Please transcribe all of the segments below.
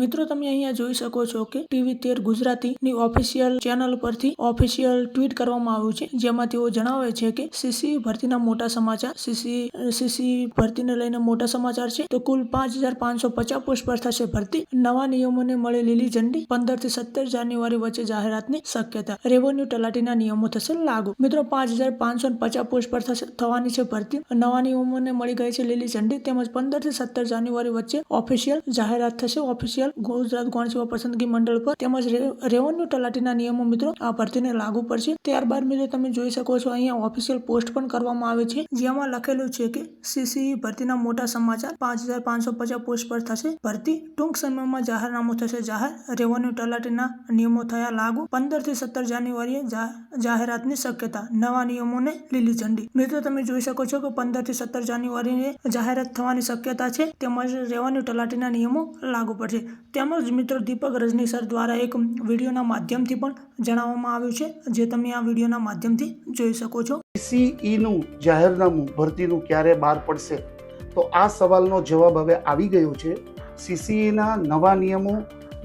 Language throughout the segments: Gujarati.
મિત્રો, તમે અહીંયા જોઈ શકો છો કે ટીવી તેર ગુજરાતીની ઓફિશિયલ ચેનલ પરથી ઓફિશિયલ ટ્વીટ કરવામાં આવ્યું છે. જેમાં તેઓ જણાવે છે કે સીસી ભરતીના મોટા સમાચાર, સીસી સીસી ભરતીને લઈને મોટા સમાચાર છે. તો કુલ પાંચ હજાર પાંચસો પચાસ પોસ્ટ પર થશે ભરતી. નવા નિયમોને મળે લીલી ઝંડી પંદરથી સત્તર જાન્યુઆરી વચ્ચે જાહેરાતની શક્યતા. રેવન્યુ તલાટીના નિયમો થશે લાગુ. મિત્રો, પાંચ હજાર પાંચસો પચાસ પોસ્ટ પર થશે થવાની છે ભરતી. નવા નિયમોને મળી ગઈ છે લીલી ઝંડી. તેમજ પંદરથી સત્તર જાન્યુઆરી વચ્ચે ઓફિશિયલ જાહેરાત થશે. ઓફિશિયલ ગુજરાત ગૌણ સેવા પસંદગી મંડળ પર તેમજ રેવન્યુ તલાટીના નિયમો મિત્રો આ ભરતીને લાગુ પડશે. ત્યારબાદ મિત્રો તમે જોઈ શકો છો અહીંયા ઓફિશિયલ પોસ્ટ પણ કરવામાં આવે છે, જેમાં લખેલું છે કે સીસી ભરતીના મોટા સમાચાર પાંચ હજાર પાંચસો પચાસ પોસ્ટ પર થશે. ભરતી ટૂંક સમયમાં જાહેરનામું થશે. જાહેર રેવન્યુ તલાટીના નિયમો થયા લાગુ પંદરથી સત્તર જાન્યુઆરીએ જાહેરાતની શક્યતા, નવા નિયમોને લીલી ઝંડી. મિત્રો તમે જોઈ શકો છો કે પંદરથી સત્તર જાન્યુઆરીએ જાહેરાત થવાની શક્યતા છે, તેમજ રેવન્યુ તલાટીના નિયમો લાગુ પડશે. તેમજ મિત્ર દીપક રજની સર દ્વારા એક વિડીયોના માધ્યમથી પણ જણાવવામાં આવ્યું છે, જે તમે આ વિડીયોના માધ્યમથી જોઈ શકો છો. સીઈનું જાહેરનામું ભરતીનું ક્યારે બહાર પડશે? તો આ સવાલનો જવાબ હવે આવી ગયો છે. સીસીઈના નવા નિયમો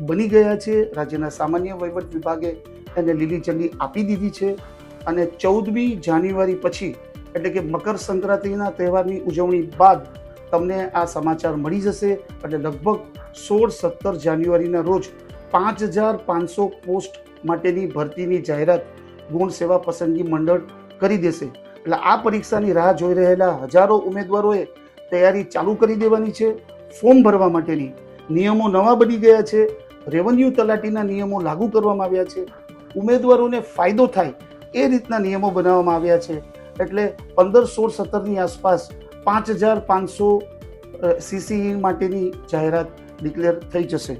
બની ગયા છે. રાજ્યના સામાન્ય વહીવટ વિભાગે એને લીલી ઝંડી આપી દીધી છે અને ચૌદમી જાન્યુઆરી પછી, એટલે કે મકર સંક્રાંતિના તહેવારની ઉજવણી બાદ તમને આ સમાચાર મળી જશે એટલે લગભગ સોળ સત્તર જાન્યુઆરીના રોજ પાંચ હજાર પાંચસો પોસ્ટ માટેની ભરતીની જાહેરાત ગુણ સેવા પસંદગી મંડળ કરી દેશે. એટલે આ પરીક્ષાની રાહ જોઈ રહેલા હજારો ઉમેદવારોએ તૈયારી ચાલુ કરી દેવાની છે. ફોર્મ ભરવા માટેની નિયમો નવા બની ગયા છે. રેવન્યુ તલાટીના નિયમો લાગુ કરવામાં આવ્યા છે. ઉમેદવારોને ફાયદો થાય એ રીતના નિયમો બનાવવામાં આવ્યા છે. એટલે પંદર સોળ સત્તરની આસપાસ પાંચ હજાર પાંચસો સીસીઈ માટેની જાહેરાત ડિક્લેર થઈ જશે.